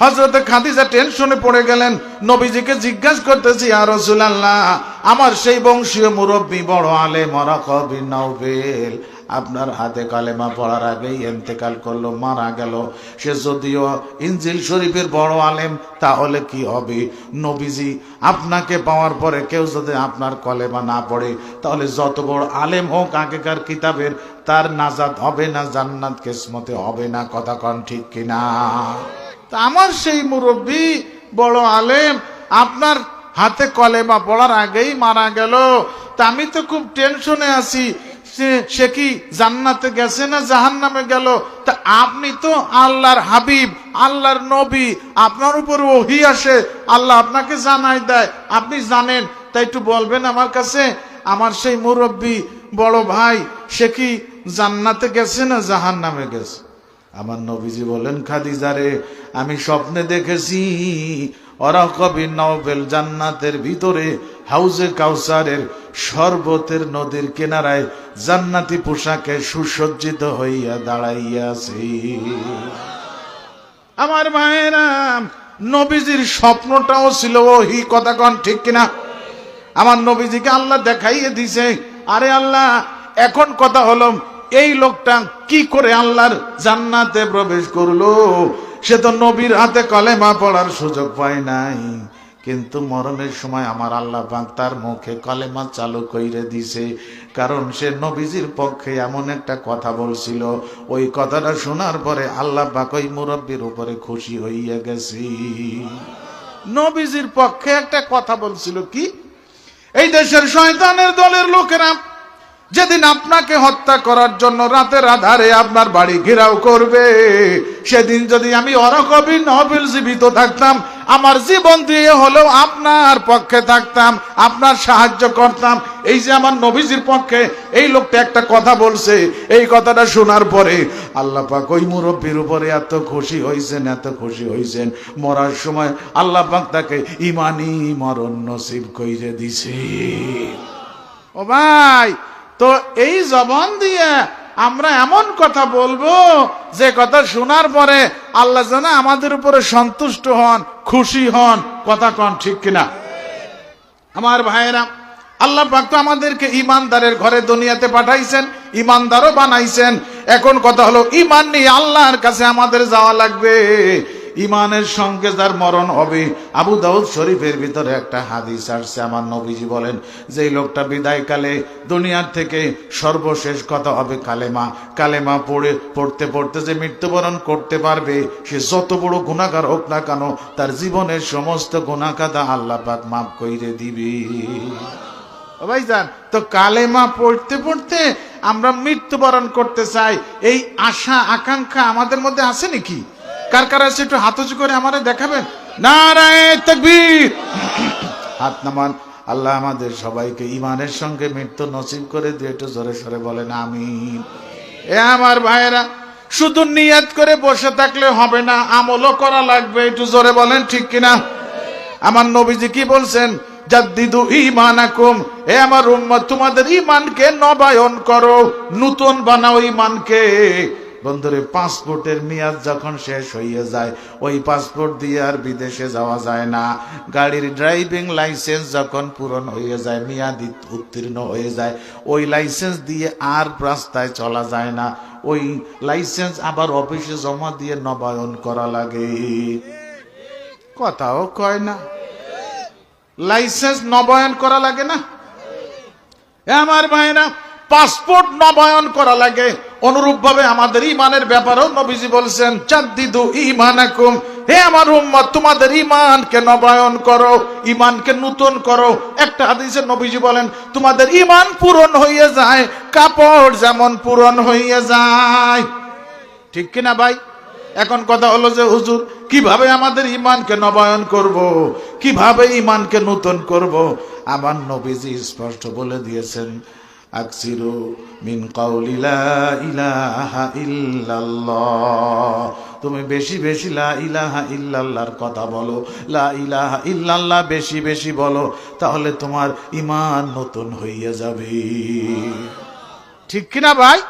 হজরত খাদিজা টেনশনে পড়ে গেলেন, নবীজিকে জিজ্ঞাসা করতেছি আর রসুলাল্লাহ, আমার সেই বংশীয় মুরব্বী বড় আলে মরা কবি নৌবেল আপনার হাতে কালেমা পড়ার আগেই এন্তেকাল করল, মারা গেল। সে যদিও ইনজিল শরীফের বড় আলেম, তাহলে কি হবে? নবীজি, আপনাকে পাওয়ার পরে কেউ যদি আপনার কলেমা না পড়ে, তাহলে যত বড় আলেম হোক আগেকার কিতাবের, তার নাজাদ হবে না, জান্নাত কেসমতে হবে না, কথা কন ঠিক কিনা? আমার সেই মুরব্বী বড় আলেম, আপনার হাতে কলেমা পড়ার আগেই মারা গেল। তা আমি তো খুব টেনশনে আছি, সে- কি জান্নাতে গেছে না জাহান নামে গেল? তা আপনি তো আল্লাহর হাবিব, আল্লাহর নবী, আপনার উপর ওহি আসে, আল্লাহ আপনাকে জানাই দেয়, আপনি জানেন। তাই একটু বলবেন আমার কাছে, আমার সেই মুরব্বী বড় ভাই, সে কি জান্নাতে গেছে না জাহান নামে গেছে? আমার নবীজি বলেন খাদিজারে আমি স্বপ্নে দেখেছি ওরা কবি নবেল জান্নাতের ভিতরে হাউজে কাউসারের শরবতের নদীর কিনারায় জান্নাতি পোশাকে সুসজ্জিত হইয়া দাঁড়াইয়াছে। আমার ভাইয়েরা নবীজির স্বপ্নটাও ছিল ওহি কথা কন ঠিক কিনা? আমার নবীজিকে আল্লাহ দেখাইয়ে দিছে, আরে আল্লাহ, এখন কথা হলো, এই লোকটা কি করে আল্লাহর জান্নাতে প্রবেশ করল? সে তো নবীর হাতে কলেমা পড়ার সুযোগ পায় নাই। কিন্তু মরণের সময় আমার আল্লাহ তার মুখে কলেমা চালু কইরে দিছে। কারণ সে নবীজির পক্ষে এমন একটা কথা বলছিল। ওই কথাটা শোনার পরে আল্লাহ ওই মুরব্বীর উপরে খুশি হইয়া গেছি। নবীজির পক্ষে একটা কথা বলছিল কি? এই দেশের শয়তানের দলের লোকেরা যেদিন আপনাকে হত্যা করার জন্য রাতের আধারে আপনার বাড়ি ঘেরাও করবে, সেদিন যদি আমি অরকবি নবিল জীবিত থাকতাম, আমার জীবন দিয়ে হলেও আপনার পক্ষে থাকতাম, আপনার সাহায্য করতাম, এই যে আমার নবীজির পক্ষে এই লোকটা একটা কথা বলছে, এই কথাটা শোনার পরে আল্লাহ পাক ওই মুরব্বীর উপরে এত খুশি হয়েছেন এত খুশি হয়েছেন মরার সময় আল্লাহ পাক তাকে ইমানি মরণ নসিব কইরে দিছে। ও ভাই তো এই জবান দিয়ে আমরা এমন কথা বলব, যে কথা শোনার পরে আল্লাহ যেন আমাদের উপরে সন্তুষ্ট হন, খুশি হন, কথা কন ঠিক কিনা? আমার ভাইয়েরা, আল্লাহ পাক তো আমাদেরকে ইমানদারের ঘরে দুনিয়াতে পাঠাইছেন, ইমানদারও বানাইছেন। এখন কথা হলো, ইমান নিয়ে আল্লাহর কাছে আমাদের যাওয়া লাগবে। ইমানের সঙ্গে তার মরণ হবে। আবু দাউদ শরীফের ভিতরে একটা হাদিস আসছে। আমার নবীজি বলেন যে লোকটা বিদায়কালে দুনিয়ার থেকে সর্বশেষ কথা হবে কালেমা। কালেমা পড়ে, পড়তে পড়তে যে মৃত্যুবরণ করতে পারবে, সে যত বড় গুণাগার হোক না কেন, তার জীবনের সমস্ত গুণাকাদা আল্লাহ পাক মাফ কইরে দিবে। ভাইজান, তো কালেমা পড়তে পড়তে আমরা মৃত্যুবরণ করতে চাই, এই আশা, আকাঙ্ক্ষা আমাদের মধ্যে আছে নাকি? কার কার আছে একটু হাত উঁচু করে আমারে দেখাবেন? নারায় তকবীর। হাত নামান। আল্লাহ আমাদের সবাইকে ইমানের সঙ্গে মৃত্যু নসিব করে দিয়ে একটু জোরে সরে বলেন, আমিন। এ আমার ভাইয়েরা, শুধু নিয়াত করে বসে থাকলে হবে না, আমলও করা লাগবে, একটু জোরে বলেন, ঠিক কিনা? আমার নবীজি কি বলছেন? জাদ্দিদু ইমানাকুম হে আমার উম্মত, তোমাদের ইমানকে নবায়ন করো, নতুন বানাও ইমানকে বন্ধুরে, পাসপোর্টের মেয়াদ যখন শেষ হয়ে যায়, ওই পাসপোর্ট দিয়ে আর বিদেশে যাওয়া যায় না। গাড়ির ড্রাইভিং লাইসেন্স যখন পূরণ হয়ে যায়, মেয়াদ উত্তীর্ণ হয়ে যায়, ওই লাইসেন্স দিয়ে আর রাস্তায় চলা যায় না। ওই লাইসেন্স আবার অফিসে জমা দিয়ে নবায়ন করা লাগে। কথাও কয় না। লাইসেন্স নবায়ন করা লাগে না। আমার ভাইরা পাসপোর্ট নবায়ন করা লাগে। অনুরূপ ভাবে আমাদের ইমানের ব্যাপারেও নবীজি বলছেন, চাদ্দিদু ইমানাকুম হে আমার উম্মত, তোমাদের ইমানকে নবায়ন করো ইমানকে নূতন করো। একটা হাদিসে নবীজি বলেন, তোমাদের ইমান পূরণ হয়ে যায়, কাপড় যেমন পূরণ হয়ে যায়। ঠিক কিনা ভাই? এখন কথা হলো যে, হুজুর, কীভাবে আমাদের ইমানকে নবায়ন করব। কীভাবে ইমানকে নূতন করব। আমার নবীজি স্পষ্ট বলে দিয়েছেন আকসিরু মিন কাউলি লা ইলাহা ইল্লাল্লাহ। তুমি বেশি বেশি লা ইলাহা ইল্লাল্লাহর কথা বলো। লা ইলাহা ইল্লাল্লাহ বেশি বেশি বলো, তাহলে তোমার ইমান নতুন হইয়া যাবে। ঠিক কিনা ভাই?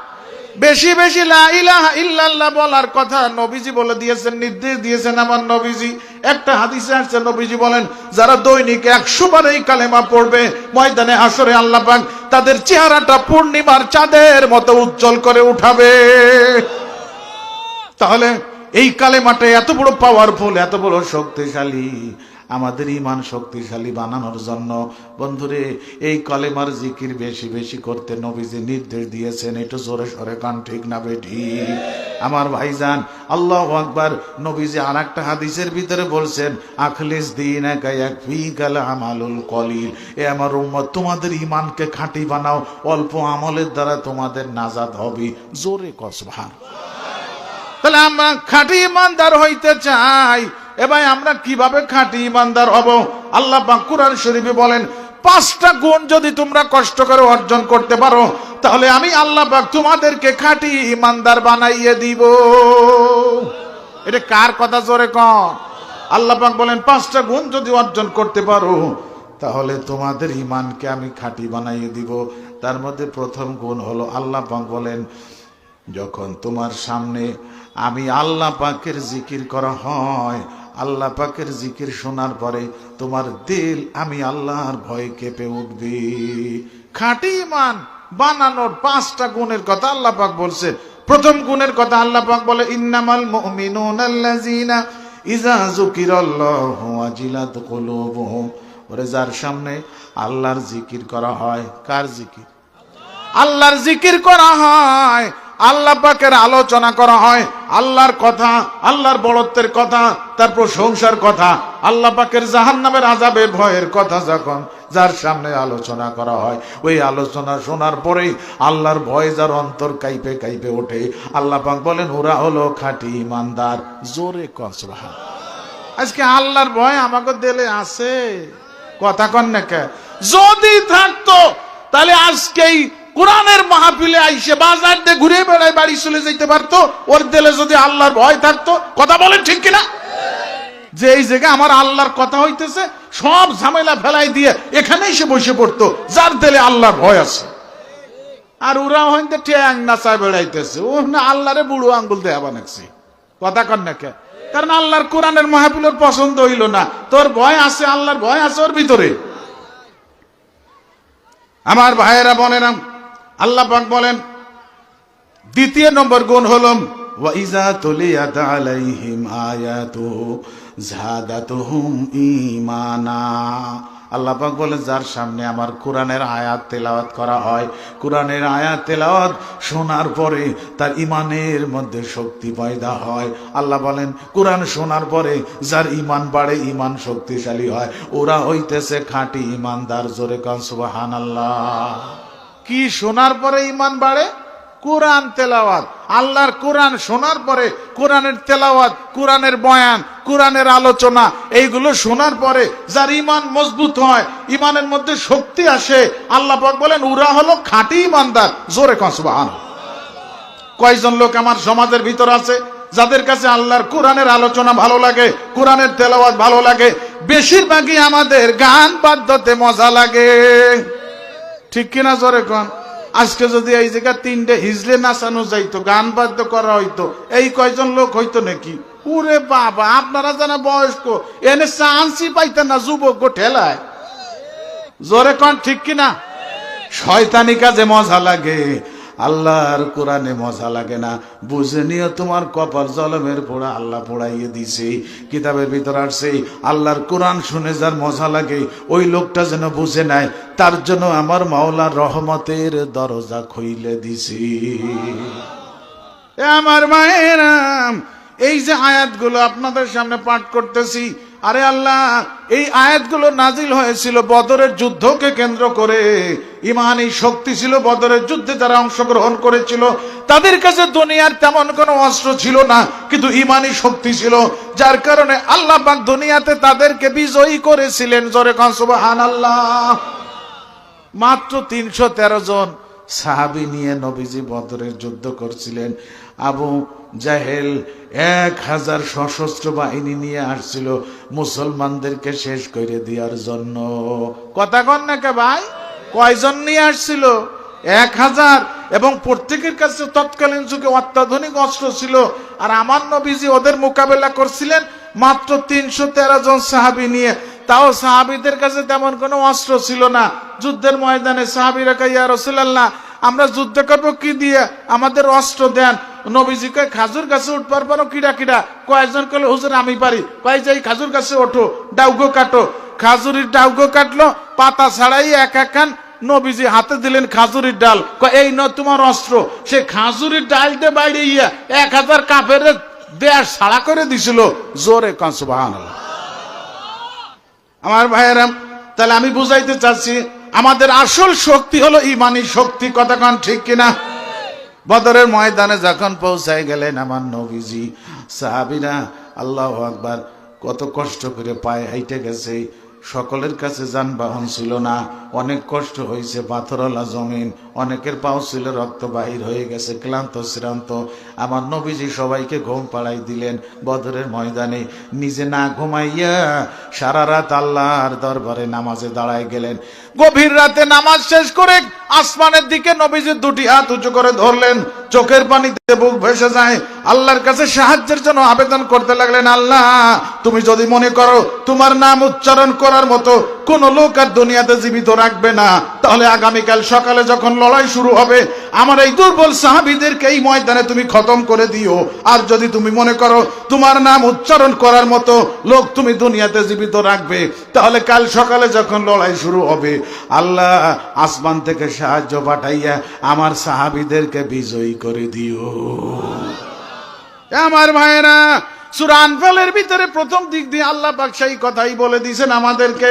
বেশি বেশি লা ইলাহা ইল্লাল্লাহ বলার কথা নবীজি বলে দিয়েছেন, নির্দেশ দিয়েছেন আমার নবীজি। একটা হাদিসে আসছে, নবীজি বলেন, যারা দৈনিক একশো বার এই কালেমা পড়বে, ময়দানে আসরে আল্লাহ পাক তাদের চেহারাটা পূর্ণিমার চাঁদের মতো উজ্জ্বল করে উঠাবে। তাহলে এই কালেমাটা এত বড় পাওয়ারফুল এত বড় শক্তিশালী। আমাদের ইমান শক্তিশালী বানানোর জন্য। বন্ধুরে, এই কলেমার জিকির বেশি বেশি করতে নবীজি নির্দেশ দিয়েছেন। একটু জোরে সরে কান, ঠিক না বেঠি? আমার ভাইজান, আল্লাহ আকবার, নবীজি আর একটা হাদিসের ভিতরে বলছেন, আখলিস দিন এক ফি গাল আমালুল কলিল। এ আমার উম্মত, তোমাদের ইমানকে খাঁটি বানাও, অল্প আমলের দ্বারা তোমাদের নাজাদ হবে। জোরে কসভার তাহলে আমরা খাঁটি ইমানদার হইতে চাই। এবার আমরা কীভাবে খাঁটি ইমানদার হব? আল্লাহ পাক কুরআন শরীফে বলেন, পাঁচটা গুণ যদি তোমরা কষ্ট করে অর্জন করতে পারো, তাহলে আমি আল্লাহ তোমাদেরকে খাঁটি ইমানদার বানাইয়ে দিব। এটা কার কথা জোরে কন? আল্লাহ বলেন, পাঁচটা গুণ যদি অর্জন করতে পারো, তাহলে তোমাদের ইমানকে আমি খাঁটি বানাইয়ে দিব। তার মধ্যে প্রথম গুণ হলো, আল্লাহ বলেন, যখন তোমার সামনে আমি আল্লাহ পাকের জিকির করা হয় আল্লাহ পাকের জিকির শোনার পরে তোমার দিল আমি আল্লাহর ভয়ে কেঁপে উঠবি। খাঁটি ইমান বানানোর পাঁচটা গুণের কথা আল্লাহ পাক বলছে। প্রথম গুণের কথা আল্লাহ পাক বলে, ইন্নামাল মুমিনুন আল্লাযিনা ইজা যুকিরাল্লাহু ওয়াজিলাত কুলুবুহুম। ওরে যার সামনে আল্লাহর জিকির করা হয়, কার জিকির? আল্লাহর জিকির করা হয় আল্লাহ পাকের আলোচনা করা হয়, আল্লাহর কথা, আল্লাহর বড়ত্বের কথা, তার প্রশংসার কথা, আল্লাহ পাকের জাহান নামের আজাবের ভয়ের কথা যখন যার সামনে আলোচনা করা হয়, ওই আলোচনা শোনার পরেই আল্লাহর ভয় যার অন্তর কাইপে কাইপে ওঠে। আল্লাহ পাক বলেন, ওরা হলো খাঁটি ইমানদার। জোরে কসবাহা আজকে আল্লাহর ভয় আমাকে দিলে আছে। কথা কন না কে? যদি থাকতো, তাহলে আজকেই কোরআনের মাহফিলে আইসে বাজার দিয়ে ঘুরে বেড়ায় বাড়ি চলে যেতে পারতো, ওর দিলে যদি আল্লাহর ভয় থাকতো, কথা বলেন ঠিক কিনা? যে এই জায়গায় আমার আল্লাহর কথা হইতেছে, সব ঝামেলা ফেলাই দিয়ে এখানেই সে বসে পড়তো, যার দিলে আল্লাহর ভয় আছে। আর ওরা হইতে ট্যাং নাচায় বেড়াইতেছে, ও না আল্লাহরে বুড়ো আঙ্গুল দেয়া বানাচ্ছি কথা কন না কে? কারণ আল্লাহর কোরআনের মাহফিলের পছন্দ হইল না। তোর ভয় আছে, আল্লাহর ভয় আছে ওর ভিতরে। আমার ভাইয়েরা, বোনেরা আল্লাহ পাক বলেন, দ্বিতীয় নম্বর গুণ হল ওয়াইজা তুলিয়াত আলাইহিম আয়াতুহু জাদাতুহুম ঈমানা। আল্লাহ পাক বলে, যার সামনে আমার কোরআনের আয়াত তেলাওয়াত করা হয়, কোরআনের আয়াত তেলাওয়াত শোনার পরে তার ইমানের মধ্যে শক্তি পয়দা হয়। আল্লাহ বলেন, কোরআন শোনার পরে যার ইমান বাড়ে ইমান শক্তিশালী হয়। ওরা হইতেছে খাঁটি ইমানদার জোরে কান, সুবহানাল্লাহ। কি শোনার পরে ইমান বাড়ে? কোরআন তেলাওয়াত। আল্লাহর কোরআন শোনার পরে কোরআনের তেলাওয়াত, কোরআনের বয়ান, কোরআনের আলোচনা, এইগুলো শোনার পরে যার ইমান মজবুত হয় ইমানের মধ্যে শক্তি আসে, আল্লাহ বলেন উরা হলো খাঁটি ইমানদার জোরে কসবাহান কয়জন লোক আমার সমাজের ভিতর আছে, যাদের কাছে আল্লাহর কোরআনের আলোচনা ভালো লাগে, কোরআনের তেলাওয়াত ভালো লাগে, বেশিরভাগই আমাদের গান বাদ্যতে মজা লাগে। ঠিক কিনা জোরে কন? আজকে যদি এই জায়গা তিনটে হিজলে নাচানো যাইতো, গান বাদ্য করা হইতো, এই কয়জন লোক হইতো নাকি? উরে বাবা, আপনারা জানা বয়স্ক, এনে চান্সই পাইতেন না যুবক গো ঠেলায়। জোরে কন, ঠিক কিনা? শয়তানি কাজে মজা লাগে। আল্লাহর কোরআনে মজা লাগে না। বুঝে নিও তোমার কপাল জলমের পোড়া, আল্লাহ পোড়াইয়ে দিছে। কিতাবের ভিতর আসছে, আল্লাহর কোরআন শুনে যার মজা লাগে, ওই লোকটা যেন বুঝে নেয় তার জন্য আমার মাওলার রহমতের দরজা খুইলে দিছি। আমার মায়েরাম এই যে আয়াতগুলো আপনাদের সামনে পাঠ করতেছি আরে আল্লাহ, এই আয়াতগুলো নাজিল হয়েছিল বদরের যুদ্ধকে কেন্দ্র করে। ইমানি শক্তি ছিল বদরের যুদ্ধে যারা অংশগ্রহণ করেছিল। তাদের কাছে দুনিয়ার তেমন কোনো অস্ত্র ছিল না, কিন্তু ইমানই শক্তি ছিল, যার কারণে আল্লাহ পাক দুনিয়াতে তাদেরকে বিজয়ী করেছিলেন। জোরে কনসুবাহান আল্লাহ মাত্র তিনশো তেরো জন সাহাবি নিয়ে নবীজি বদরের যুদ্ধ করছিলেন। আবু জাহেল এক হাজার সশস্ত্র বাহিনী নিয়ে আসছিল মুসলমানদেরকে শেষ করে দেওয়ার জন্য। কথা কন না কে ভাই? কয়জন নিয়ে আসছিল? এক হাজার। এবং প্রত্যেকের কাছে তৎকালীন যুগে অত্যাধুনিক অস্ত্র ছিল। আর আমার নবীজি ওদের মোকাবেলা করছিলেন মাত্র তিনশো তেরো জন সাহাবি নিয়ে। তাও সাহাবিদের কাছে তেমন কোনো অস্ত্র ছিল না। যুদ্ধের ময়দানে সাহাবিরা কাইয়া রসুল্লাহ আমরা যুদ্ধ করব কি দিয়ে? আমাদের অস্ত্র দেন। নবীজি কয় খাজুর গাছে উঠবার পারো, কিডা কিডা। কয়েকজন কলে হুজুর, আমি পারি। কয় যাই খাজুর গাছে ওঠো, ডাউগো কাটো। খাজুরির ডাউগো কাটলো, পাতা ছাড়াই এক এক খান নবীজি হাতে দিলেন খাজুরির ডাল। এই ন তোমার অস্ত্র। সে খাজুরির ডালটা বাইরে ইয়া এক হাজার কাপের দেশ সাড়া করে দিছিল। জোরে কাঁসুবাহান আমার ভাইয়েরাম তাহলে আমি বুঝাইতে চাচ্ছি, আমাদের আসল শক্তি হলো ইমানি শক্তি। কতক্ষণ ঠিক কিনা? বদরের ময়দানে যখন পৌঁছায় গেলেন আমার নবীজি। সাহাবিরা, আল্লাহ আকবার, কত কষ্ট করে পায়ে হাইটে গেছে। সকলের কাছে যানবাহন ছিল না, অনেক কষ্ট হয়েছে পাথরওয়ালা জমিন অনেকের পাও ছিল, রক্ত বাহির হয়ে গেছে, ক্লান্ত, শ্রান্ত। আমার নবীজি সবাইকে ঘুম পাড়াই দিলেন বদরের ময়দানে। নিজে না ঘুমাইয়া সারা রাত আল্লাহর দরবারে নামাজে দাঁড়ায় গেলেন। গভীর রাতে নামাজ শেষ করে আসমানের দিকে নবীজি দুটি হাত উঁচু করে ধরলেন। চোখের পানিতে বুক ভেসে যায়। আল্লাহর কাছে সাহায্যের জন্য আবেদন করতে লাগলেন, আল্লাহ, তুমি যদি মনে করো, তোমার নাম উচ্চারণ করার মতো কোন লোক আর দুনিয়াতে জীবিত রাখবে না। তাহলে আগামীকাল সকালে যখন লড়াই শুরু হবে, আমার এই দুর্বল সাহাবিদেরকে এই ময়দানে তুমি খতম করে দিও। আর যদি তুমি মনে করো তোমার নাম উচ্চারণ করার মতো লোক তুমি দুনিয়াতে জীবিত রাখবে, তাহলে কাল সকালে যখন লড়াই শুরু হবে, আল্লাহ আসমান থেকে সাহায্য পাঠাইয়া আমার সাহাবিদেরকে বিজয়ী করে দিও। আমার ভাইয়েরা সুরান ফলের ভিতরে প্রথম দিক দিয়ে আল্লাহ পাক কথাই বলে দিয়েছেন আমাদেরকে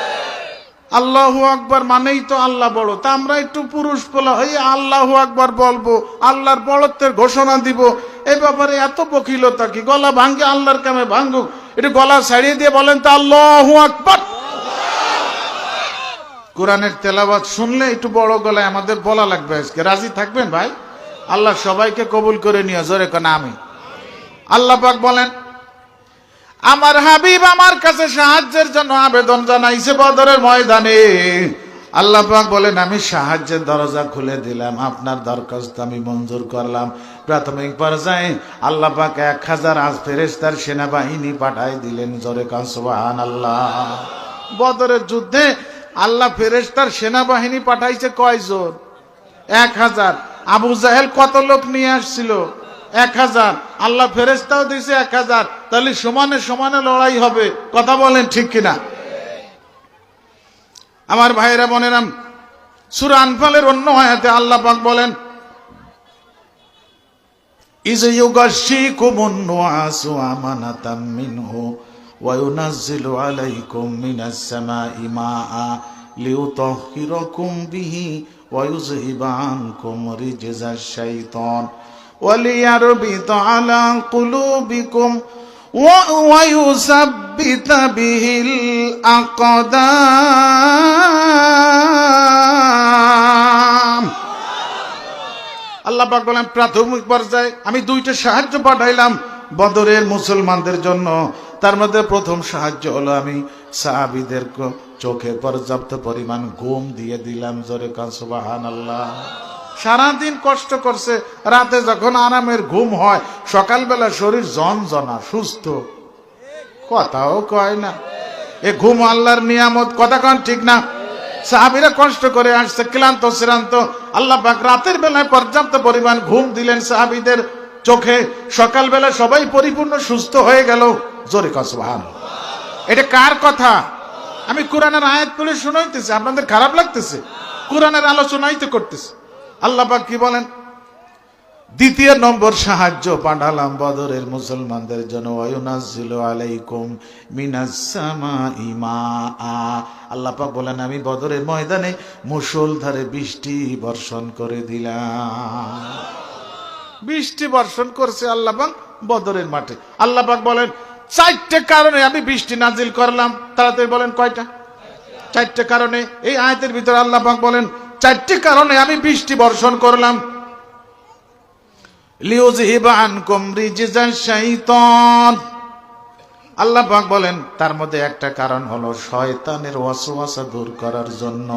আল্লাহু আকবার মানেই তো আল্লাহ বড়। তা আমরা একটু পুরুষ বলা হই আল্লাহু আকবার বলব, আল্লাহর বড়ত্বের ঘোষণা দিব। এই ব্যাপারে এত বকিলতা কি? গলা ভাঙ্গে আল্লাহর কামে ভাঙ্গুক। একটু গলা ছাড়িয়ে দিয়ে বলেন তো, আল্লাহু আকবার। কোরআনের তেলাবাদ শুনলে একটু বড় গলায় আমাদের বলা লাগবে আজকে। রাজি থাকবেন ভাই? আল্লাহ সবাইকে কবুল করে নিয়ে জোরে কেন আমি আল্লাহ পাক বলেন আমার হাবিব আমার কাছে সাহায্যের জন্য আবেদন জানাইছে বদরের ময়দানে। আল্লাহ বলেন, আমি সাহায্যের দরজা খুলে দিলাম, আপনার দরখাস্ত আমি মঞ্জুর করলাম। প্রাথমিক পর্যায়ে আল্লাহ পাক এক হাজার আজ ফেরেস্তার সেনাবাহিনী পাঠাই দিলেন জোরে কান আল্লাহ বদরের যুদ্ধে আল্লাহ ফেরেস্তার সেনাবাহিনী পাঠাইছে কয়জন? এক হাজার। আবু জাহেল কত লোক নিয়ে আসছিল? এক হাজার। আল্লাহ ফেরেস্তাও দিয়েছে এক হাজার। তাহলে সমানে সমানে লড়াই হবে। কথা বলেন ঠিক কিনা? আমার ভাইরা বোনেরাম সুরা আনফালের অন্য হায়াতে আল্লাহ পাক বলেন ইজ وليربط على قلوبكم ويثبت به الأقدام আল্লাহ পাক বলেন প্রাথমিক পর্যায়ে আমি দুইটা সাহায্য পাঠাইলাম বদরের মুসলমানদের জন্য তার মধ্যে প্রথম সাহায্য হলো আমি সাহাবিদের চোখে পর্যাপ্ত পরিমাণ ঘুম দিয়ে দিলাম জোরে কাসবাহান আল্লাহ সারাদিন কষ্ট করছে, রাতে যখন আরামের ঘুম হয়, সকালবেলা শরীর জনজনা, সুস্থ। কথাও কয় না। এ ঘুম আল্লাহর নিয়ামত, কথা কন ঠিক না? সাহাবিরা কষ্ট করে আসছে, ক্লান্ত, শ্রান্ত। আল্লাহ রাতের বেলায় পর্যাপ্ত পরিমাণ ঘুম দিলেন সাহাবিদের চোখে। সকালবেলা সবাই পরিপূর্ণ সুস্থ হয়ে গেল। জোরে কসবাহান এটা কার কথা? আমি কোরআনের আয়াত করে শুনাইতেছি, আপনাদের খারাপ লাগতেছে? কোরআনের আলোচনাই তো করতেছে। আল্লাহ পাক কি বলেন? দ্বিতীয় নম্বর সাহায্য পাঠালাম বদরের মুসলমানদের জন্য। আলাইকুম মিনাস সামাই মাআ। আল্লাহ পাক বলেন, আমি বদরের ময়দানে মুষলধারে বৃষ্টি বর্ষণ করে দিলাম। বৃষ্টি বর্ষণ করছে আল্লাহ পাক বদরের মাঠে। আল্লাহ পাক বলেন, চারটে কারণে আমি বৃষ্টি নাজিল করলাম। তাড়াতাড়ি বলেন কয়টা? চারটে কারণে। এই আয়তের ভিতরে আল্লাপাক বলেন চারটে কারণে আমি বৃষ্টি বর্ষণ করলাম। আল্লাহ বলেন, তার মধ্যে একটা কারণ হলো শয়তানের ওয়াসওয়াসা দূর করার জন্য।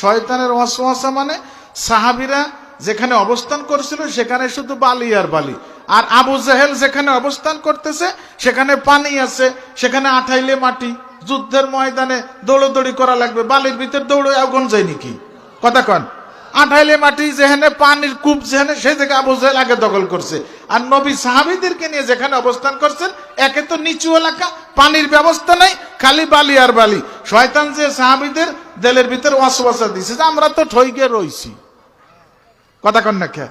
শয়তানের ওয়াসওয়াসা মানে সাহাবিরা যেখানে অবস্থান করছিল সেখানে শুধু বালি আর বালি। আর আবু জাহেল যেখানে অবস্থান করতেছে, সেখানে পানি আছে, সেখানে আঠাইলে মাটি। যুদ্ধের ময়দানে দৌড়দৌড়ি করা লাগবে, বালির ভিতর দৌড়ে আগুন যায় নাকি? কথা কন। আঠাইলে মাটি যেখানে পানির কূপ যেখানে সেই থেকে আবু জাহেল আগে দখল করছে। আর নবী সাহাবিদেরকে নিয়ে যেখানে অবস্থান করছেন, একে তো নিচু এলাকা, পানির ব্যবস্থা নাই, খালি বালি আর বালি। শয়তান যে সাহাবিদের জেলের ভিতরে ওয়াসওয়াসা দিছে যে আমরা তো ঠইকে রইছি। কথা কন না খেয়া